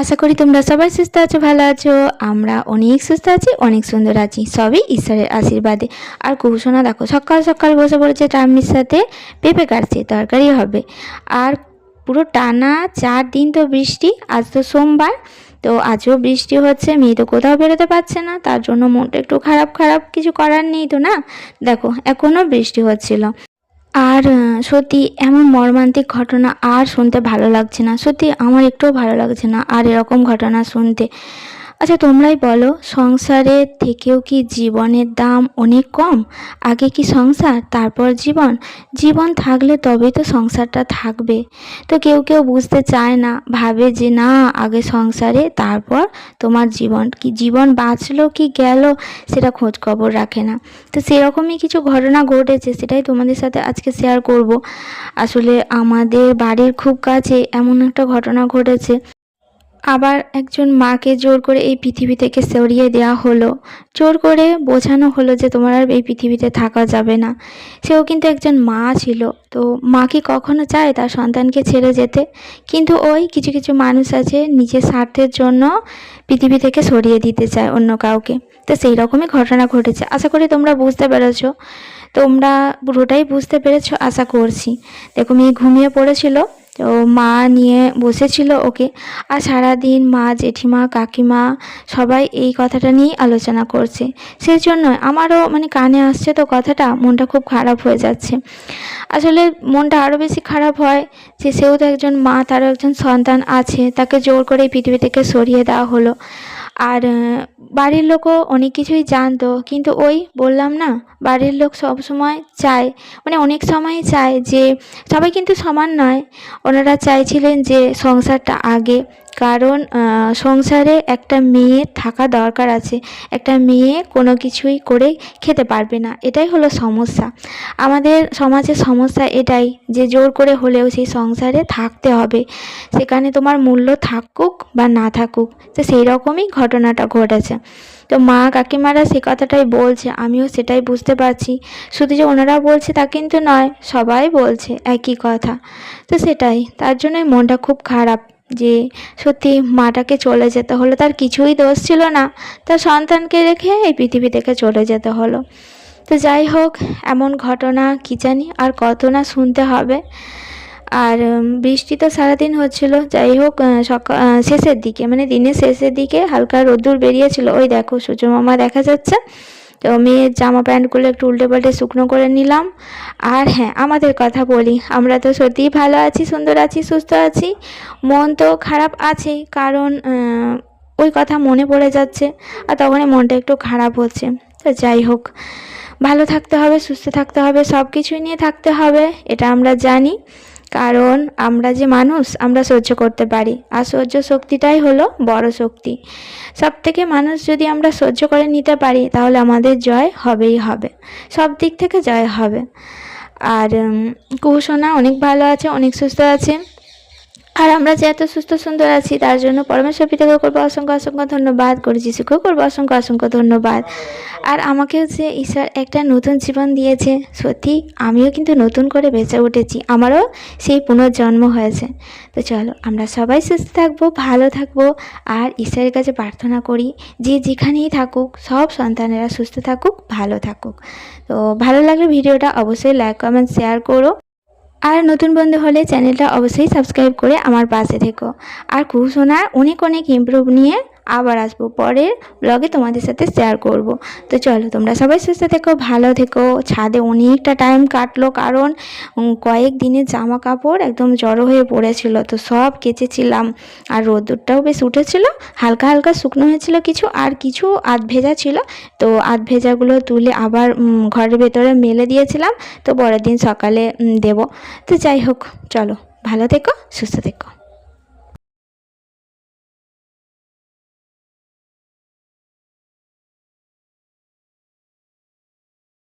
আশা করি তোমরা সবাই সুস্থ আছো, ভালো আছো। আমরা অনেক সুস্থ আছি, অনেক সুন্দর আছি। সবই ঈশ্বরের আশীর্বাদে। আর কুহুসোনা দেখো, সকাল সকাল বসে পড়েছে টাম্মির সাথে। পেঁপে কাটছে, তরকারি হবে। আর পুরো টানা চার দিন তো বৃষ্টি, আজ তো সোমবার। তো আজও বৃষ্টি হচ্ছে, মেয়ে তো কোথাও বেরোতে পারছে না। তার জন্য মনটা একটু খারাপ খারাপ কিছু করার নেই তো না? দেখো, এখনও বৃষ্টি হচ্ছিল। আর সত্যি এমন মর্মান্তিক ঘটনা আর শুনতে ভালো লাগছে না। সত্যি আমার একটুও ভালো লাগছে না আর এরকম ঘটনা শুনতে। আচ্ছা তোমরাই বলো সংসারের থেকেও কি জীবনের দাম অনেক কম? আগে কি সংসার, তারপর জীবন? জীবন থাকলে তবেই তো সংসারটা থাকবে। তো কেউ কেউ বুঝতে চায় না, ভাবে যে না, আগে সংসারে, তারপর তোমার জীবন। কি জীবন বাঁচলো, কি গেল, সেটা খোঁজ খবর রাখে না। তো সেরকমই কিছু ঘটনা ঘটেছে, সেটাই তোমাদের সাথে আজকে শেয়ার করব। আসলে আমাদের বাড়ির খুব কাছে এমন একটা ঘটনা ঘটেছে। আবার একজন মাকে জোর করে এই পৃথিবী থেকে সরিয়ে দেওয়া হলো। জোর করে বোঝানো হলো যে তোমার আর এই পৃথিবীতে থাকা যাবে না। সেও কিন্তু একজন মা ছিল। তো মা কি কখনো চায় তার সন্তানকে ছেড়ে যেতে? কিন্তু ওই কিছু কিছু মানুষ আছে নিজের স্বার্থের জন্য পৃথিবী থেকে সরিয়ে দিতে চায় অন্য কাউকে। তো সেই রকমই ঘটনা ঘটেছে। আশা করি তোমরা বুঝতে পেরেছ। তোমরা পুরোটাই বুঝতে পেরেছ। আশা করছি। দেখো মেয়ে ঘুমিয়ে পড়েছিল। তো মা নিয়ে বসেছিল ওকে। আর সারাদিন মা, জেঠিমা, কাকিমা সবাই এই কথাটা নিয়েই আলোচনা করছে। সেই জন্য আমারও মানে কানে আসছে তো কথাটা, মনটা খুব খারাপ হয়ে যাচ্ছে। আসলে মনটা আরও বেশি খারাপ হয় যে সেও তো একজন মা, তারও একজন সন্তান আছে, তাকে জোর করে পৃথিবী থেকে সরিয়ে দেওয়া হলো। আর বাড়ির লোকও অনেক কিছুই জানতো, কিন্তু ওই বললাম না, বাড়ির লোক সব সময় চায় মানে অনেক সময় চায় যে সবাই কিন্তু সমান নয়। ওনারা চাইছিলেন যে সংসারটা আগে কারণ সংসারে একটা মেয়ে থাকা দরকার আছে। একটা মেয়ে কোনো কিছুই করে খেতে পারবে না। এটাই হলো সমস্যা। আমাদের সমাজের সমস্যা এটাই যে জোর করে হলেও সেই সংসারে থাকতে হবে। সেখানে তোমার মূল্য থাকুক বা না থাকুক, তো সেই রকমই ঘটনাটা ঘটেছে। তো মা কাকিমারা সে কথাটাই বলছে, আমিও সেটাই বুঝতে পারছি। শুধু যে ওনারা বলছে তা কিন্তু নয়, সবাই বলছে একই কথা। তো সেটাই, তার জন্যই মনটা খুব খারাপ। যে সত্যি মাটাকে চলে যেতে হলো, তার কিছুই দোষ ছিল না। তার সন্তানকে রেখে এই পৃথিবী থেকে চলে যেতে হলো। তো যাই হোক, এমন ঘটনা কি জানি আর কত না শুনতে হবে। আর বৃষ্টি তো সারাদিন হচ্ছিল। যাই হোক সকাল শেষের দিকে মানে দিনের শেষের দিকে হালকা রোদ্দুর বেরিয়েছিল। ওই দেখো, সূর্য মামা দেখা যাচ্ছে। তো মেয়ের জামা প্যান্টগুলো একটু উল্টে পাল্টে শুকনো করে নিলাম। আর হ্যাঁ আমাদের কথা বলি। আমরা তো সত্যিই ভালো আছি, সুন্দর আছি, সুস্থ আছি। মন তো খারাপ আছেই কারণ ওই কথা মনে পড়ে যাচ্ছে আর তখনই মনটা একটু খারাপ হচ্ছে। তো যাই হোক, ভালো থাকতে হবে, সুস্থ থাকতে হবে সব কিছুই নিয়ে থাকতে হবে, এটা আমরা জানি। কারণ আমরা যে মানুষ, আমরা সহ্য করতে পারি। আর সহ্য শক্তিটাই হলো বড় শক্তি। সব থেকে মানুষ যদি আমরা সহ্য করে নিতে পারি, তাহলে আমাদের জয় হবেই হবে। সব দিক থেকে জয় হবে। আর কুহুসোনা অনেক ভালো আছে, অনেক সুস্থ আছে। আর আমরা যে এত সুস্থ সুন্দর আছি, তার জন্য পরমেশ্বর পিতাকে করব অসংখ্য অসংখ্য ধন্যবাদ করে যিশুকেও করব অসংখ্য অসংখ্য ধন্যবাদ। আর আমাকেও যে ঈশ্বর একটা নতুন জীবন দিয়েছে, সত্যি আমিও কিন্তু নতুন করে বেঁচে উঠেছি, আমারও সেই পুনর্জন্ম হয়েছে। তো চলো, আমরা সবাই সুস্থ থাকব, ভালো থাকব, আর ঈশ্বরের কাছে প্রার্থনা করি, যে যেখানেই থাকুক, সব সন্তানেরা সুস্থ থাকুক, ভালো থাকুক। তো ভালো লাগলে ভিডিওটা অবশ্যই লাইক কমেন্ট শেয়ার করো। আর নতুন বন্ধু হলে চ্যানেলটা অবশ্যই সাবস্ক্রাইব করে আমার পাশে থেকো। আর কুশোনার অনেক অনেক ইমপ্রুভ নিয়ে আবার আসব পরের ব্লগে তোমাদের সাথে শেয়ার করব। তো চলো, তোমরা সবাই সুস্থ থেকো, ভালো থেকো। ছাদে অনেকটা টাইম কাটলো, কারণ কয়েক দিনের জামা কাপড় একদম জড়ো হয়ে পড়েছিল। তো সব কেচেছিলাম, আর রোদ্দুরটাও বেশ উঠেছিল। হালকা হালকা শুকনো হয়েছিল কিছু, আর কিছু আধ ভেজা ছিল। তো আধ ভেজাগুলো তুলে আবার ঘরের ভেতরে মেলে দিয়েছিলাম। তো পরের দিন সকালে দেবো। তো যাই হোক, চলো, ভালো থেকো, সুস্থ থেকো।